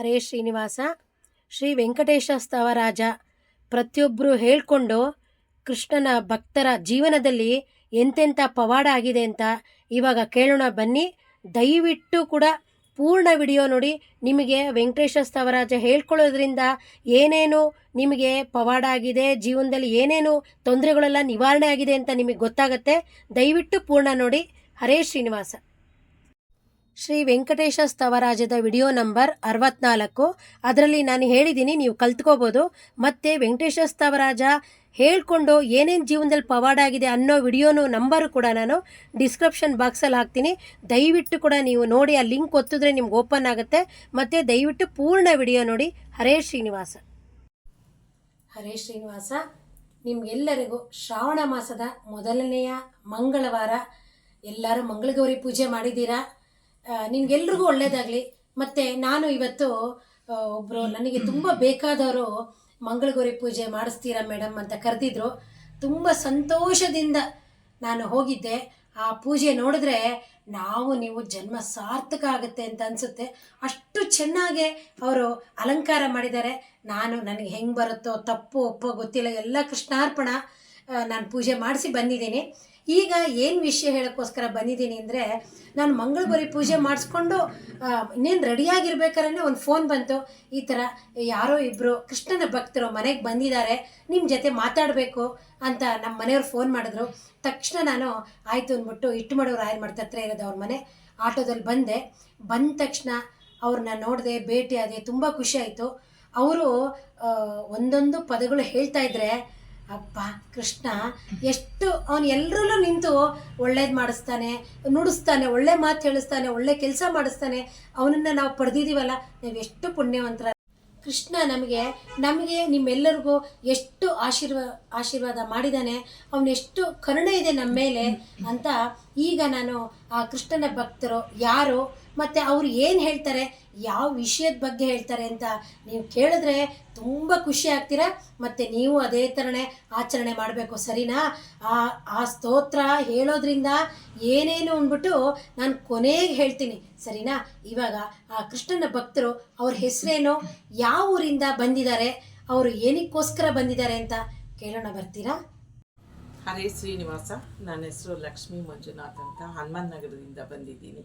ಹರೇ ಶ್ರೀನಿವಾಸ, ಶ್ರೀ ವೆಂಕಟೇಶ ಸ್ತವರಾಜ ಪ್ರತಿಯೊಬ್ಬರು ಹೇಳಿಕೊಂಡು ಕೃಷ್ಣನ ಭಕ್ತರ ಜೀವನದಲ್ಲಿ ಎಂತೆಂಥ ಪವಾಡ ಆಗಿದೆ ಅಂತ ಇವಾಗ ಕೇಳೋಣ ಬನ್ನಿ. ದಯವಿಟ್ಟು ಕೂಡ ಪೂರ್ಣ ವಿಡಿಯೋ ನೋಡಿ. ನಿಮಗೆ ವೆಂಕಟೇಶ ಸ್ತವರಾಜ ಹೇಳ್ಕೊಳ್ಳೋದ್ರಿಂದ ಏನೇನು ನಿಮಗೆ ಪವಾಡ ಆಗಿದೆ, ಜೀವನದಲ್ಲಿ ಏನೇನು ತೊಂದರೆಗಳೆಲ್ಲ ನಿವಾರಣೆ ಆಗಿದೆ ಅಂತ ನಿಮಗೆ ಗೊತ್ತಾಗುತ್ತೆ. ದಯವಿಟ್ಟು ಪೂರ್ಣ ನೋಡಿ. ಹರೇ ಶ್ರೀನಿವಾಸ. ಶ್ರೀ ವೆಂಕಟೇಶ ಸ್ತವರಾಜದ ವಿಡಿಯೋ ನಂಬರ್ ಅರವತ್ನಾಲ್ಕು. ಅದರಲ್ಲಿ ನಾನು ಹೇಳಿದ್ದೀನಿ, ನೀವು ಕಲ್ತ್ಕೋಬೋದು. ಮತ್ತು ವೆಂಕಟೇಶ ಸ್ತವರಾಜ ಹೇಳ್ಕೊಂಡು ಏನೇನು ಜೀವನದಲ್ಲಿ ಪವಾಡ ಆಗಿದೆ ಅನ್ನೋ ವಿಡಿಯೋನು ನಂಬರು ಕೂಡ ನಾನು ಡಿಸ್ಕ್ರಿಪ್ಷನ್ ಬಾಕ್ಸಲ್ಲಿ ಹಾಕ್ತೀನಿ. ದಯವಿಟ್ಟು ಕೂಡ ನೀವು ನೋಡಿ, ಆ ಲಿಂಕ್ ಒತ್ತಿದ್ರೆ ನಿಮ್ಗೆ ಓಪನ್ ಆಗುತ್ತೆ. ಮತ್ತು ದಯವಿಟ್ಟು ಪೂರ್ಣ ವಿಡಿಯೋ ನೋಡಿ. ಹರೇ ಶ್ರೀನಿವಾಸ. ಹರೇ ಶ್ರೀನಿವಾಸ. ನಿಮ್ಗೆಲ್ಲರಿಗೂ ಶ್ರಾವಣ ಮಾಸದ ಮೊದಲನೆಯ ಮಂಗಳವಾರ. ಎಲ್ಲರೂ ಮಂಗಳಗೌರಿ ಪೂಜೆ ಮಾಡಿದ್ದೀರಾ? ನಿಮ್ಗೆಲ್ರಿಗೂ ಒಳ್ಳೇದಾಗಲಿ. ಮತ್ತು ನಾನು ಇವತ್ತು ಒಬ್ಬರು ನನಗೆ ತುಂಬ ಬೇಕಾದವರು ಮಂಗಳಗೌರಿ ಪೂಜೆ ಮಾಡಿಸ್ತೀರಾ ಮೇಡಮ್ ಅಂತ ಕರೆದಿದ್ರು. ತುಂಬ ಸಂತೋಷದಿಂದ ನಾನು ಹೋಗಿದ್ದೆ. ಆ ಪೂಜೆ ನೋಡಿದ್ರೆ ನಾವು ನೀವು ಜನ್ಮ ಸಾರ್ಥಕ ಆಗುತ್ತೆ ಅಂತ ಅನಿಸುತ್ತೆ. ಅಷ್ಟು ಚೆನ್ನಾಗೆ ಅವರು ಅಲಂಕಾರ ಮಾಡಿದ್ದಾರೆ. ನಾನು ನನಗೆ ಹೆಂಗೆ ಬರುತ್ತೋ ತಪ್ಪು ಒಪ್ಪೋ ಗೊತ್ತಿಲ್ಲ. ಎಲ್ಲ ಕೃಷ್ಣಾರ್ಪಣ. ನಾನು ಪೂಜೆ ಮಾಡಿಸಿ ಬಂದಿದ್ದೀನಿ. ಈಗ ಏನು ವಿಷಯ ಹೇಳೋಕ್ಕೋಸ್ಕರ ಬಂದಿದ್ದೀನಿ ಅಂದರೆ, ನಾನು ಮಂಗಳಗುರಿ ಪೂಜೆ ಮಾಡಿಸ್ಕೊಂಡು ಇನ್ನೇನು ರೆಡಿಯಾಗಿರ್ಬೇಕಾದ್ರೆ ಒಂದು ಫೋನ್ ಬಂತು. ಈ ಥರ ಯಾರೋ ಇಬ್ಬರು ಕೃಷ್ಣನ ಭಕ್ತರು ಮನೆಗೆ ಬಂದಿದ್ದಾರೆ ನಿಮ್ಮ ಜೊತೆ ಮಾತಾಡಬೇಕು ಅಂತ ನಮ್ಮ ಮನೆಯವ್ರು ಫೋನ್ ಮಾಡಿದ್ರು. ತಕ್ಷಣ ನಾನು ಆಯಿತು ಅಂದ್ಬಿಟ್ಟು ಇಟ್ಟು ಮಾಡೋರು ಆಯ್ರು ಮಾಡ್ತಾ ಹತ್ರ ಇರೋದು ಅವ್ರ ಮನೆ ಆಟೋದಲ್ಲಿ ಬಂದೆ. ಬಂದ ತಕ್ಷಣ ಅವ್ರನ್ನ ನೋಡಿದೆ, ಭೇಟಿ ಆದೆ, ತುಂಬ ಖುಷಿ ಆಯಿತು. ಅವರು ಒಂದೊಂದು ಪದಗಳು ಹೇಳ್ತಾ ಇದ್ರೆ ಅಪ್ಪ, ಕೃಷ್ಣ, ಎಷ್ಟು ಅವನು ಎಲ್ಲರಲ್ಲೂ ನಿಂತು ಒಳ್ಳೇದು ಮಾಡಿಸ್ತಾನೆ, ನುಡಿಸ್ತಾನೆ, ಒಳ್ಳೆ ಮಾತು ಹೇಳಿಸ್ತಾನೆ, ಒಳ್ಳೆ ಕೆಲಸ ಮಾಡಿಸ್ತಾನೆ, ಅವನನ್ನು ನಾವು ಪಡೆದಿದ್ದೀವಲ್ಲ ನಾವು ಎಷ್ಟು ಪುಣ್ಯವಂತರ. ಕೃಷ್ಣ ನಮಗೆ ನಮಗೆ ನಿಮ್ಮೆಲ್ಲರಿಗೂ ಎಷ್ಟು ಆಶೀರ್ವ, ಆಶೀರ್ವಾದ ಮಾಡಿದ್ದಾನೆ ಅವನೆಷ್ಟು ಕರುಣೆ ಇದೆ ನಮ್ಮ ಮೇಲೆ ಅಂತ ಈಗ ನಾನು ಆ ಕೃಷ್ಣನ ಭಕ್ತರು, ಯಾರು ಮತ್ತು ಅವ್ರು ಏನು ಹೇಳ್ತಾರೆ, ಯಾವ ವಿಷಯದ ಬಗ್ಗೆ ಹೇಳ್ತಾರೆ ಅಂತ ನೀವು ಕೇಳಿದ್ರೆ ತುಂಬ ಖುಷಿ ಆಗ್ತೀರ? ಮತ್ತು ನೀವು ಅದೇ ಥರನೇ ಆಚರಣೆ ಮಾಡಬೇಕು, ಸರಿನಾ? ಆ ಆ ಸ್ತೋತ್ರ ಹೇಳೋದ್ರಿಂದ ಏನೇನು ಅಂದ್ಬಿಟ್ಟು ನಾನು ಕೊನೆಗೆ ಹೇಳ್ತೀನಿ, ಸರಿನಾ? ಇವಾಗ ಆ ಕೃಷ್ಣನ ಭಕ್ತರು ಅವ್ರ ಹೆಸರೇನು, ಯಾವ ಊರಿಂದ ಬಂದಿದ್ದಾರೆ, ಅವರು ಏನಕ್ಕೋಸ್ಕರ ಬಂದಿದ್ದಾರೆ ಅಂತ ಕೇಳೋಣ, ಬರ್ತೀರಾ? ಹರೇ ಶ್ರೀನಿವಾಸ, ನನ್ನ ಹೆಸರು ಲಕ್ಷ್ಮೀ ಮಂಜುನಾಥ್ ಅಂತ ಹನುಮಾನ್ ನಗರದಿಂದ ಬಂದಿದ್ದೀನಿ.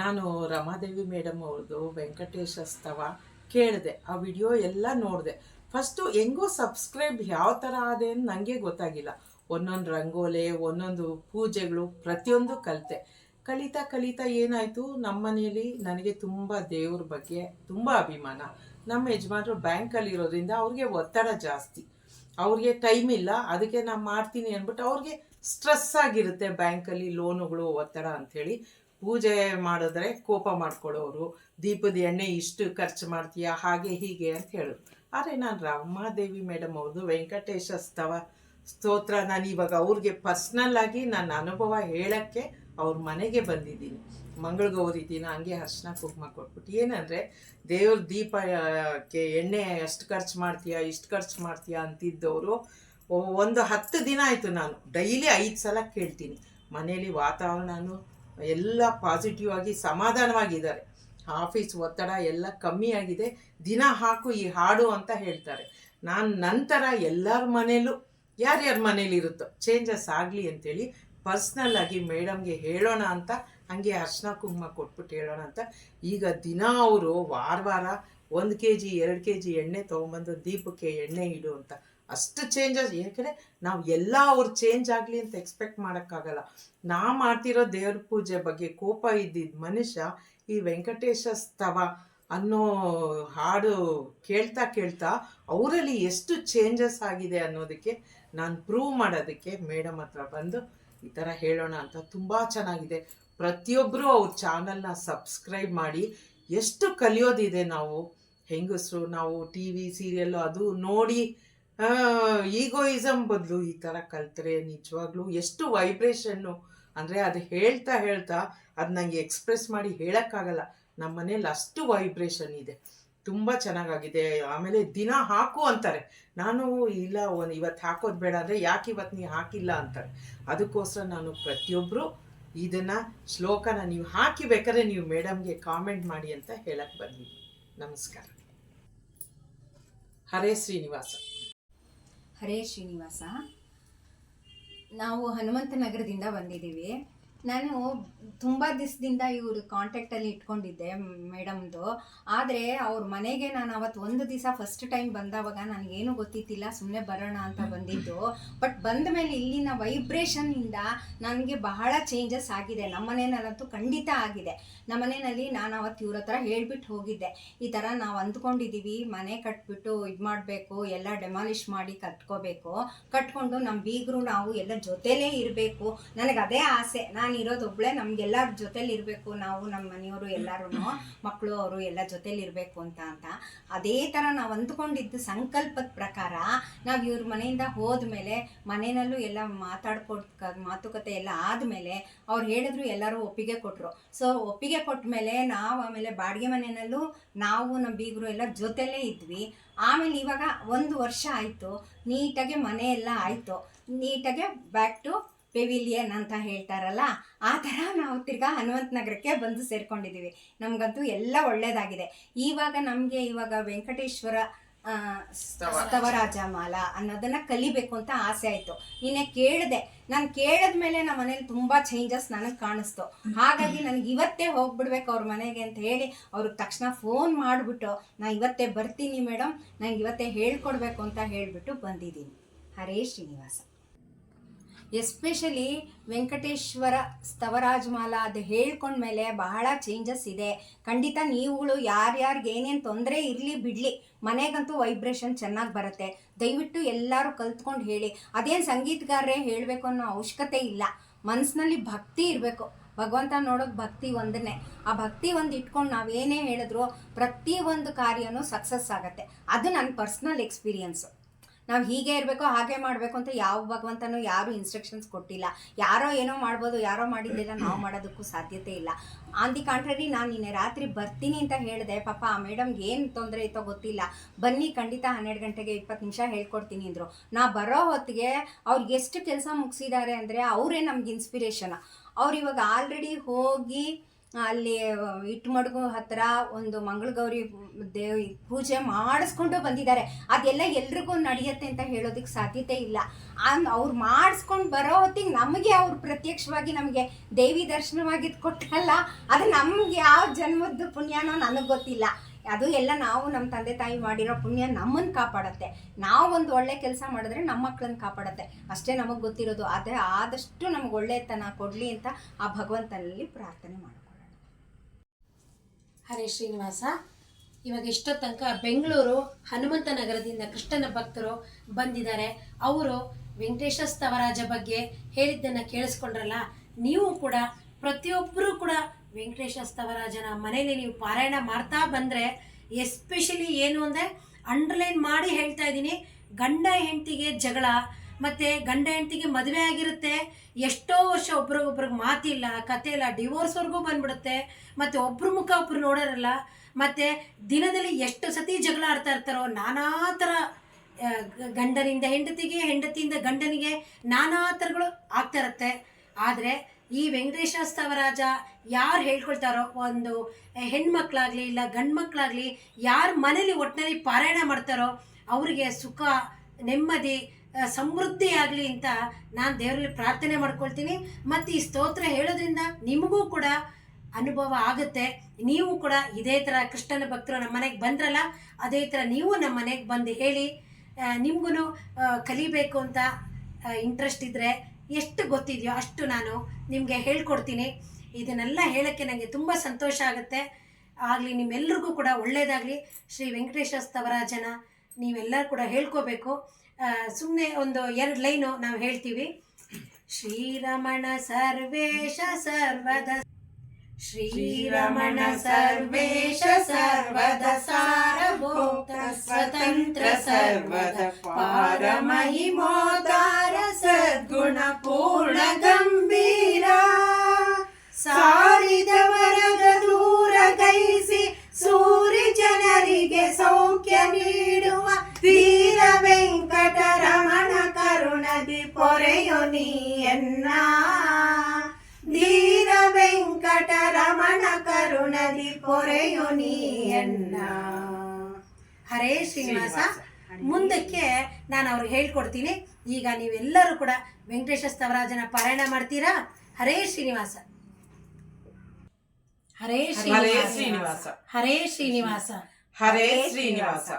ನಾನು ರಮಾದೇವಿ ಮೇಡಮ್ ಅವ್ರದ್ದು ವೆಂಕಟೇಶ ಸ್ತವ ಕೇಳಿದೆ, ಆ ವಿಡಿಯೋ ಎಲ್ಲ ನೋಡಿದೆ. ಫಸ್ಟು ಹೆಂಗೋ ಸಬ್ಸ್ಕ್ರೈಬ್ ಯಾವ ಥರ ಆದೆ ಅಂತ ನನಗೆ ಗೊತ್ತಾಗಿಲ್ಲ. ಒಂದೊಂದು ರಂಗೋಲೆ, ಒಂದೊಂದು ಪೂಜೆಗಳು ಪ್ರತಿಯೊಂದು ಕಲಿತೆ. ಕಲಿತಾ ಕಲಿತಾ ಏನಾಯಿತು? ನಮ್ಮ ಮನೆಯಲ್ಲಿ ನನಗೆ ತುಂಬ ದೇವ್ರ ಬಗ್ಗೆ ತುಂಬ ಅಭಿಮಾನ. ನಮ್ಮ ಯಜಮಾನರು ಬ್ಯಾಂಕಲ್ಲಿರೋದ್ರಿಂದ ಅವ್ರಿಗೆ ಒತ್ತಡ ಜಾಸ್ತಿ. ಅವ್ರಿಗೆ ಟೈಮ್ ಇಲ್ಲ, ಅದಕ್ಕೆ ನಾನು ಮಾಡ್ತೀನಿ ಅಂದ್ಬಿಟ್ಟು ಅವ್ರಿಗೆ ಸ್ಟ್ರೆಸ್ ಆಗಿರುತ್ತೆ ಬ್ಯಾಂಕಲ್ಲಿ ಲೋನುಗಳು, ಒತ್ತಡ ಅಂಥೇಳಿ ಪೂಜೆ ಮಾಡಿದ್ರೆ ಕೋಪ ಮಾಡ್ಕೊಳ್ಳೋರು ದೀಪದ ಎಣ್ಣೆ ಇಷ್ಟು ಖರ್ಚು ಮಾಡ್ತೀಯಾ, ಹಾಗೆ ಹೀಗೆ ಅಂತ ಹೇಳೋರು. ಆದರೆ ನಾನು ರಾಮಾದೇವಿ ಮೇಡಮ್ ಅವ್ರದ್ದು ವೆಂಕಟೇಶ ಸ್ತವ ಸ್ತೋತ್ರ, ನಾನು ಇವಾಗ ಅವ್ರಿಗೆ ಪರ್ಸ್ನಲ್ ಆಗಿ ನನ್ನ ಅನುಭವ ಹೇಳೋಕ್ಕೆ ಅವ್ರ ಮನೆಗೆ ಬಂದಿದ್ದೀನಿ. ಮಂಗಳಗೌರಿ ದಿನ ಹಂಗೆ ಅರ್ಶನ ಕುಂಕುಮ ಕೊಟ್ಬಿಟ್ಟು. ಏನಂದರೆ, ದೇವ್ರ ದೀಪಕ್ಕೆ ಎಣ್ಣೆ ಎಷ್ಟು ಖರ್ಚು ಮಾಡ್ತೀಯಾ, ಇಷ್ಟು ಖರ್ಚು ಮಾಡ್ತೀಯಾ ಅಂತಿದ್ದವರು ಒಂದು ಹತ್ತು ದಿನ ಆಯಿತು ನಾನು. ಡೈಲಿ ಐದು ಸಲ ಕೇಳ್ತೀನಿ. ಮನೇಲಿ ವಾತಾವರಣನೂ ಎಲ್ಲ ಪಾಸಿಟಿವ್ ಆಗಿ ಸಮಾಧಾನವಾಗಿದ್ದಾರೆ. ಆಫೀಸ್ ಒತ್ತಡ ಎಲ್ಲ ಕಮ್ಮಿ ಆಗಿದೆ. ದಿನ ಹಾಕು ಈ ಹಾಡು ಅಂತ ಹೇಳ್ತಾರೆ. ನಾನು ನಂತರ ಎಲ್ಲರ ಮನೇಲೂ, ಯಾರ್ಯಾರ ಮನೇಲಿ ಇರುತ್ತೋ ಚೇಂಜಸ್ ಆಗಲಿ ಅಂತೇಳಿ ಪರ್ಸ್ನಲ್ ಆಗಿ ಮೇಡಮ್ಗೆ ಹೇಳೋಣ ಅಂತ, ಹಂಗೆ ಅರ್ಶಿನ ಕುಂಕುಮ ಕೊಟ್ಬಿಟ್ಟು ಹೇಳೋಣ ಅಂತ. ಈಗ ದಿನ ಅವರು ವಾರ ವಾರ ಒಂದು ಕೆ ಜಿ ಎರಡು ಕೆ ಜಿ ಎಣ್ಣೆ ತೊಗೊಂಬಂದು ದೀಪಕ್ಕೆ ಎಣ್ಣೆ ಇಡು ಅಂತ ಅಷ್ಟು ಚೇಂಜಸ್ ಯಾಕಂದರೆ ನಾವು ಎಲ್ಲ ಅವ್ರು ಚೇಂಜ್ ಆಗಲಿ ಅಂತ ಎಕ್ಸ್ಪೆಕ್ಟ್ ಮಾಡೋಕ್ಕಾಗಲ್ಲ. ನಾ ಮಾಡ್ತಿರೋ ದೇವ್ರ ಪೂಜೆ ಬಗ್ಗೆ ಕೋಪ ಇದ್ದಿದ್ದ ಮನುಷ್ಯ ಈ ವೆಂಕಟೇಶ ಸ್ತವ ಅನ್ನೋ ಹಾಡು ಕೇಳ್ತಾ ಕೇಳ್ತಾ ಅವರಲ್ಲಿ ಎಷ್ಟು ಚೇಂಜಸ್ ಆಗಿದೆ ಅನ್ನೋದಕ್ಕೆ ನಾನು ಪ್ರೂವ್ ಮಾಡೋದಕ್ಕೆ ಮೇಡಮ್ ಹತ್ರ ಬಂದು ಈ ಥರ ಹೇಳೋಣ ಅಂತ ತುಂಬ ಚೆನ್ನಾಗಿದೆ. ಪ್ರತಿಯೊಬ್ಬರು ಅವ್ರ ಚಾನಲ್ನ ಸಬ್ಸ್ಕ್ರೈಬ್ ಮಾಡಿ ಎಷ್ಟು ಕಲಿಯೋದಿದೆ ನಾವು ಹೆಂಗಸರು, ನಾವು ಟಿ ವಿ ಸೀರಿಯಲ್ಲು ಅದು ನೋಡಿ ಈಗೋಯಿಸಮ್ ಬದಲು ಈ ಥರ ಕಲ್ತ್ರೆ ನಿಜವಾಗ್ಲೂ ಎಷ್ಟು ವೈಬ್ರೇಷನ್ನು. ಅಂದರೆ ಅದು ಹೇಳ್ತಾ ಹೇಳ್ತಾ ಅದು ನನಗೆ ಎಕ್ಸ್ಪ್ರೆಸ್ ಮಾಡಿ ಹೇಳೋಕ್ಕಾಗಲ್ಲ. ನಮ್ಮ ಮನೇಲಿ ಅಷ್ಟು ವೈಬ್ರೇಷನ್ ಇದೆ. ತುಂಬ ಚೆನ್ನಾಗಾಗಿದೆ. ಆಮೇಲೆ ದಿನ ಹಾಕು ಅಂತಾರೆ. ನಾನು ಇಲ್ಲ, ಒಂದು ಇವತ್ತು ಹಾಕೋದು ಬೇಡ ಅಂದರೆ ಯಾಕೆ ಇವತ್ತು ನೀವು ಹಾಕಿಲ್ಲ ಅಂತಾರೆ. ಅದಕ್ಕೋಸ್ಕರ ನಾನು ಪ್ರತಿಯೊಬ್ಬರು ಇದನ್ನು, ಶ್ಲೋಕನ ನೀವು ಹಾಕಿ ಬೇಕಾದ್ರೆ ನೀವು ಮೇಡಮ್ಗೆ ಕಾಮೆಂಟ್ ಮಾಡಿ ಅಂತ ಹೇಳಕ್ಕೆ ಬಂದಿದ್ದೀನಿ. ನಮಸ್ಕಾರ. ಹರೇ ಶ್ರೀನಿವಾಸ. ಹರೇ ಶ್ರೀನಿವಾಸ. ನಾವು ಹನುಮಂತ ನಗರದಿಂದ ಬಂದಿದ್ದೀವಿ. ನಾನು ತುಂಬ ದಿವಸದಿಂದ ಇವರು ಕಾಂಟ್ಯಾಕ್ಟಲ್ಲಿ ಇಟ್ಕೊಂಡಿದ್ದೆ ಮೇಡಮ್ದು. ಆದರೆ ಅವ್ರ ಮನೆಗೆ ನಾನು ಅವತ್ತು ಒಂದು ದಿವಸ ಫಸ್ಟ್ ಟೈಮ್ ಬಂದವಾಗ ನನಗೇನು ಗೊತ್ತಿತ್ತಿಲ್ಲ ಸುಮ್ಮನೆ ಬರೋಣ ಅಂತ ಬಂದಿದ್ದು. ಬಟ್ ಬಂದ ಮೇಲೆ ಇಲ್ಲಿನ ವೈಬ್ರೇಷನ್ನಿಂದ ನನಗೆ ಬಹಳ ಚೇಂಜಸ್ ಆಗಿದೆ. ನಮ್ಮ ಮನೆಯಲ್ಲಂತೂ ಖಂಡಿತ ಆಗಿದೆ. ನಮ್ಮ ಮನೆಯಲ್ಲಿ ನಾನು ಅವತ್ತು ಇವ್ರ ಹತ್ರ ಹೇಳ್ಬಿಟ್ಟು ಹೋಗಿದ್ದೆ. ಈ ಥರ ನಾವು ಅಂದ್ಕೊಂಡಿದ್ದೀವಿ ಮನೆ ಕಟ್ಬಿಟ್ಟು ಇದು ಮಾಡಬೇಕು, ಎಲ್ಲ ಡೆಮಾಲಿಷ್ ಮಾಡಿ ಕಟ್ಕೋಬೇಕು. ಕಟ್ಕೊಂಡು ನಮ್ಮ ಬೀಗರು ನಾವು ಎಲ್ಲ ಜೊತೆಲೇ ಇರಬೇಕು. ನನಗೆ ಅದೇ ಆಸೆ. ನಾನು ಇರೋದು ಒಬ್ಳೆ ನಮ್ಗೆಲ್ಲರ ಜೊತೆಲಿ ಇರಬೇಕು ನಾವು ನಮ್ಮ ಮನೆಯವರು ಎಲ್ಲರೂ ಮಕ್ಕಳು ಅವರು ಎಲ್ಲ ಜೊತೆಲಿ ಇರಬೇಕು ಅಂತ ಅಂತ. ಅದೇ ಥರ ನಾವು ಅಂದ್ಕೊಂಡಿದ್ದ ಸಂಕಲ್ಪದ ಪ್ರಕಾರ ನಾವು ಇವ್ರ ಮನೆಯಿಂದ ಹೋದ್ಮೇಲೆ ಮನೆಯಲ್ಲೂ ಎಲ್ಲ ಮಾತಾಡ್ಕೊಡ್ ಮಾತುಕತೆ ಎಲ್ಲ ಆದಮೇಲೆ ಅವ್ರು ಹೇಳಿದ್ರು ಎಲ್ಲರೂ ಒಪ್ಪಿಗೆ ಕೊಟ್ಟರು ಸೊ, ಒಪ್ಪಿಗೆ ಕೊಟ್ಟ ಮೇಲೆ ನಾವು ಆಮೇಲೆ ಬಾಡಿಗೆ ಮನೆಯಲ್ಲೂ ನಾವು ನಮ್ಮ ಬೀಗರು ಎಲ್ಲ ಜೊತೆಲೇ ಇದ್ವಿ. ಆಮೇಲೆ ಇವಾಗ ಒಂದು ವರ್ಷ ಆಯಿತು, ನೀಟಾಗಿ ಮನೆ ಎಲ್ಲ ಆಯಿತು. ನೀಟಾಗಿ ಬ್ಯಾಕ್ ಟು ಪೆವಿಲಿಯನ್ ಅಂತ ಹೇಳ್ತಾರಲ್ಲ, ಆ ಥರ ನಾವು ತಿರ್ಗಾ ಹನುಮಂತ ನಗರಕ್ಕೆ ಬಂದು ಸೇರ್ಕೊಂಡಿದ್ದೀವಿ. ನಮಗಂತೂ ಎಲ್ಲ ಒಳ್ಳೆಯದಾಗಿದೆ ಇವಾಗ ನಮಗೆ ಇವಾಗ ವೆಂಕಟೇಶ್ವರ ಸ್ತವರಾಜ ಮಾಲ ಅನ್ನೋದನ್ನ ಕಲಿಬೇಕು ಅಂತ ಆಸೆ ಆಯಿತು. ನಿನ್ನೆ ಕೇಳಿದೆ, ನಾನು ಕೇಳಿದ್ಮೇಲೆ ನಮ್ಮ ಮನೇಲಿ ತುಂಬ ಚೇಂಜಸ್ ನನಗೆ ಕಾಣಿಸ್ತು. ಹಾಗಾಗಿ ನನಗೆ ಇವತ್ತೇ ಹೋಗ್ಬಿಡ್ಬೇಕು ಅವ್ರ ಮನೆಗೆ ಅಂತ ಹೇಳಿ ಅವ್ರಿಗೆ ತಕ್ಷಣ ಫೋನ್ ಮಾಡಿಬಿಟ್ಟು ನಾನು ಇವತ್ತೇ ಬರ್ತೀನಿ ಮೇಡಮ್ ನನಗೆ ಇವತ್ತೇ ಹೇಳ್ಕೊಡ್ಬೇಕು ಅಂತ ಹೇಳಿಬಿಟ್ಟು ಬಂದಿದ್ದೀನಿ. ಹರೇ ಶ್ರೀನಿವಾಸ. ಎಸ್ಪೆಷಲಿ ವೆಂಕಟೇಶ್ವರ ಸ್ತವರಾಜಮಾಲ ಅದು ಹೇಳ್ಕೊಂಡ್ಮೇಲೆ ಬಹಳ ಚೇಂಜಸ್ ಇದೆ. ಖಂಡಿತ ನೀವುಗಳು ಯಾರ್ಯಾರಿಗೆ ಏನೇನು ತೊಂದರೆ ಇರಲಿ ಬಿಡಲಿ, ಮನೆಗಂತೂ ವೈಬ್ರೇಷನ್ ಚೆನ್ನಾಗಿ ಬರುತ್ತೆ. ದಯವಿಟ್ಟು ಎಲ್ಲರೂ ಕಲ್ತ್ಕೊಂಡು ಹೇಳಿ. ಅದೇನು ಸಂಗೀತಗಾರರೇ ಹೇಳಬೇಕು ಅನ್ನೋ ಅವಶ್ಯಕತೆ ಇಲ್ಲ. ಮನಸ್ಸಿನಲ್ಲಿ ಭಕ್ತಿ ಇರಬೇಕು. ಭಗವಂತ ನೋಡೋಕೆ ಭಕ್ತಿ ಒಂದನ್ನೇ ಆ ಭಕ್ತಿ ಒಂದು ಇಟ್ಕೊಂಡು ನಾವೇನೇ ಹೇಳಿದ್ರು ಪ್ರತಿ ಒಂದು ಕಾರ್ಯನೂ ಸಕ್ಸಸ್ ಆಗುತ್ತೆ. ಅದು ನನ್ನ ಪರ್ಸ್ನಲ್ ಎಕ್ಸ್ಪೀರಿಯನ್ಸು ನಾವು ಹೀಗೆ ಇರಬೇಕು ಹಾಗೆ ಮಾಡಬೇಕು ಅಂತ ಯಾವ ಭಗವಂತನೂ ಯಾರು ಇನ್ಸ್ಟ್ರಕ್ಷನ್ಸ್ ಕೊಟ್ಟಿಲ್ಲ. ಯಾರೋ ಏನೋ ಮಾಡ್ಬೋದು, ಯಾರೋ ಮಾಡಿದ್ದಿಲ್ಲ, ನಾವು ಮಾಡೋದಕ್ಕೂ ಸಾಧ್ಯತೆ ಇಲ್ಲ. ಆನ್ ದಿ ಕಾಂಟ್ರರಿ ನಾನು ನಿನ್ನೆ ರಾತ್ರಿ ಬರ್ತೀನಿ ಅಂತ ಹೇಳಿದೆ, ಪಾಪ ಆ ಮೇಡಮ್ಗೆ ಏನು ತೊಂದರೆ ಇತ್ತೋ ಗೊತ್ತಿಲ್ಲ. ಬನ್ನಿ, ಖಂಡಿತ ಹನ್ನೆರಡು ಗಂಟೆಗೆ ಇಪ್ಪತ್ತು ನಿಮಿಷ ಹೇಳ್ಕೊಡ್ತೀನಿ ಅಂದರು. ನಾ ಬರೋ ಹೊತ್ತಿಗೆ ಅವ್ರಿಗೆ ಎಷ್ಟು ಕೆಲಸ ಮುಗಿಸಿದ್ದಾರೆ ಅಂದರೆ ಅವರೇ ನಮ್ಗೆ ಇನ್ಸ್ಪಿರೇಷನ್ ಅವ್ರು ಇವಾಗ ಆಲ್ರೆಡಿ ಹೋಗಿ ಅಲ್ಲಿ ಇಟ್ಮಡ್ಗು ಹತ್ರ ಒಂದು ಮಂಗಳಗೌರಿ ದೇವಿ ಪೂಜೆ ಮಾಡಿಸ್ಕೊಂಡು ಬಂದಿದ್ದಾರೆ. ಅದೆಲ್ಲ ಎಲ್ರಿಗೂ ನಡೆಯುತ್ತೆ ಅಂತ ಹೇಳೋದಕ್ಕೆ ಸಾಧ್ಯತೆ ಇಲ್ಲ. ಅವ್ರು ಮಾಡಿಸ್ಕೊಂಡು ಬರೋ ಹೊತ್ತಿಗೆ ನಮಗೆ ಅವ್ರು ಪ್ರತ್ಯಕ್ಷವಾಗಿ ನಮಗೆ ದೇವಿ ದರ್ಶನವಾಗಿದ್ದು ಕೊಟ್ಟಲ್ಲ ಅದು ನಮ್ಗೆ ಯಾವ ಜನ್ಮದ ಪುಣ್ಯನೋ ನನಗೆ ಗೊತ್ತಿಲ್ಲ. ಅದು ಎಲ್ಲ ನಾವು ನಮ್ಮ ತಂದೆ ತಾಯಿ ಮಾಡಿರೋ ಪುಣ್ಯ ನಮ್ಮನ್ನು ಕಾಪಾಡತ್ತೆ. ನಾವು ಒಂದು ಒಳ್ಳೆ ಕೆಲಸ ಮಾಡಿದ್ರೆ ನಮ್ಮ ಮಕ್ಕಳನ್ನ ಕಾಪಾಡತ್ತೆ. ಅಷ್ಟೇ ನಮಗೆ ಗೊತ್ತಿರೋದು. ಅದೇ ಆದಷ್ಟು ನಮ್ಗೆ ಒಳ್ಳೆತನ ಕೊಡಲಿ ಅಂತ ಆ ಭಗವಂತನಲ್ಲಿ ಪ್ರಾರ್ಥನೆ ಮಾಡ್ಕೊಳ್ಳೋಣ ಹರೇ ಶ್ರೀನಿವಾಸ. ಇವಾಗ ಇಷ್ಟೋ ತನಕ ಬೆಂಗಳೂರು ಹನುಮಂತ ನಗರದಿಂದ ಕೃಷ್ಣನ ಭಕ್ತರು ಬಂದಿದ್ದಾರೆ. ಅವರು ವೆಂಕಟೇಶ ಸ್ತವರಾಜ ಬಗ್ಗೆ ಹೇಳಿದ್ದನ್ನು ಕೇಳಿಸ್ಕೊಂಡ್ರಲ್ಲ, ನೀವು ಕೂಡ ಪ್ರತಿಯೊಬ್ಬರೂ ಕೂಡ ವೆಂಕಟೇಶ ಸ್ತವರಾಜನ ಮನೇಲಿ ನೀವು ಪಾರಾಯಣ ಮಾಡ್ತಾ ಬಂದರೆ ಎಸ್ಪೆಷಲಿ ಏನು ಅಂದರೆ ಅಂಡರ್ಲೈನ್ ಮಾಡಿ ಹೇಳ್ತಾ ಇದ್ದೀನಿ, ಗಂಡ ಹೆಂಡತಿಗೆ ಜಗಳ ಮತ್ತು ಗಂಡ ಹೆಂಡತಿಗೆ ಮದುವೆ ಆಗಿರುತ್ತೆ. ಎಷ್ಟೋ ವರ್ಷ ಒಬ್ರಿಗೊಬ್ರಿಗೆ ಮಾತಿಲ್ಲ ಕತೆ ಇಲ್ಲ ಡಿವೋರ್ಸ್ವರೆಗೂ ಬಂದ್ಬಿಡುತ್ತೆ. ಮತ್ತು ಒಬ್ರ ಮುಖ ಒಬ್ರು ನೋಡೋರಲ್ಲ. ಮತ್ತು ದಿನದಲ್ಲಿ ಎಷ್ಟು ಸತಿ ಜಗಳ ಆಡ್ತಾ ಇರ್ತಾರೋ, ನಾನಾ ಥರ ಗಂಡನಿಂದ ಹೆಂಡತಿಗೆ, ಹೆಂಡತಿಯಿಂದ ಗಂಡನಿಗೆ ನಾನಾ ಥರಗಳು ಆಗ್ತಾ ಇರುತ್ತೆ. ಆದರೆ ಈ ವೆಂಕಟೇಶ ಸ್ತವರಾಜ ಯಾರು ಹೇಳ್ಕೊಳ್ತಾರೋ ಒಂದು ಹೆಣ್ಮಕ್ಳಾಗಲಿ ಇಲ್ಲ ಗಂಡು ಮಕ್ಕಳಾಗಲಿ ಯಾರು ಮನೇಲಿ ಒಟ್ಟಿನಲ್ಲಿ ಪಾರಾಯಣ ಮಾಡ್ತಾರೋ, ಅವರಿಗೆ ಸುಖ, ನೆಮ್ಮದಿ ಸಮೃದ್ಧಿ ಆಗಲಿ ಅಂತ ನಾನು ದೇವರಲ್ಲಿ ಪ್ರಾರ್ಥನೆ ಮಾಡ್ಕೊಳ್ತೀನಿ. ಮತ್ತು ಈ ಸ್ತೋತ್ರ ಹೇಳೋದ್ರಿಂದ ನಿಮಗೂ ಕೂಡ ಅನುಭವ ಆಗುತ್ತೆ. ನೀವು ಕೂಡ ಇದೇ ಥರ ಕೃಷ್ಣನ ಭಕ್ತರು ನಮ್ಮ ಮನೆಗೆ ಬಂದ್ರಲ್ಲ, ಅದೇ ಥರ ನೀವು ನಮ್ಮ ಮನೆಗೆ ಬಂದು ಹೇಳಿ ನಿಮಗೂ ಕಲಿಬೇಕು ಅಂತ ಇಂಟ್ರೆಸ್ಟ್ ಇದ್ದರೆ ಎಷ್ಟು ಗೊತ್ತಿದೆಯೋ ಅಷ್ಟು ನಾನು ನಿಮಗೆ ಹೇಳ್ಕೊಡ್ತೀನಿ. ಇದನ್ನೆಲ್ಲ ಹೇಳೋಕ್ಕೆ ನನಗೆ ತುಂಬ ಸಂತೋಷ ಆಗುತ್ತೆ. ಆಗಲಿ ನಿಮ್ಮೆಲ್ರಿಗೂ ಕೂಡ ಒಳ್ಳೆಯದಾಗಲಿ ಶ್ರೀ ವೆಂಕಟೇಶ ಸ್ತವರಾಜನ ನೀವೆಲ್ಲರೂ ಕೂಡ ಹೇಳ್ಕೋಬೇಕು. ಸುಮ್ಮನೆ ಒಂದು ಎರಡು ಲೈನು ನಾವು ಹೇಳ್ತೀವಿ. ಶ್ರೀರಮಣ ಸರ್ವೇಶ ಸರ್ವದ ಶ್ರೀರಮಣ ಸರ್ವೇಶ ಸರ್ವದ ಸಾರಭೂತ ಸ್ವತಂತ್ರ ಸರ್ವದ ಪಾರಮಹಿಮೋದಾರ ಸದ್ಗುಣ ಪೂರ್ಣ ಗಂಭೀರ. ಸಾರಿದವರಗ ಹರೇ ಶ್ರೀನಿವಾಸ ಮುಂದಕ್ಕೆ ನಾನು ಅವ್ರಿಗೆ ಹೇಳ್ಕೊಡ್ತೀನಿ. ಈಗ ನೀವೆಲ್ಲರೂ ಕೂಡ ವೆಂಕಟೇಶ ಸ್ತವರಾಜನ ಪಾರಾಯಣ ಮಾಡ್ತೀರಾ? ಹರೇ ಶ್ರೀನಿವಾಸ. ಹರೇ ಶ್ರೀನಿವಾಸ. ಹರೇ ಶ್ರೀನಿವಾಸ. ಹರೇ ಶ್ರೀನಿವಾಸ.